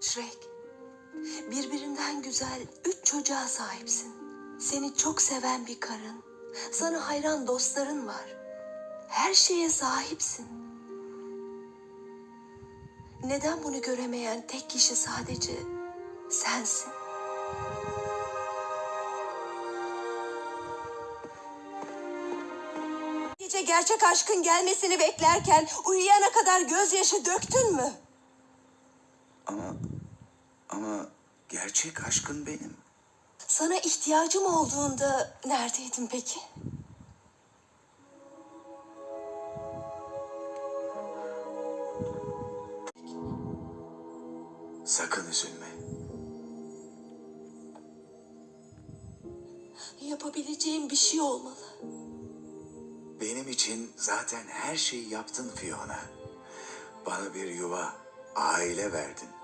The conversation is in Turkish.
Shrek, birbirinden güzel üç çocuğa sahipsin. Seni çok seven bir karın, sana hayran dostların var. Her şeye sahipsin. Neden bunu göremeyen tek kişi sadece sensin? Gece gerçek aşkın gelmesini beklerken uyuyana kadar gözyaşı döktün mü? Ama ama gerçek aşkın benim. Sana ihtiyacım olduğunda neredeydin peki? Sakın üzülme. Yapabileceğim bir şey olmalı. Benim için zaten her şeyi yaptın Fiona. Bana bir yuva, aile verdin.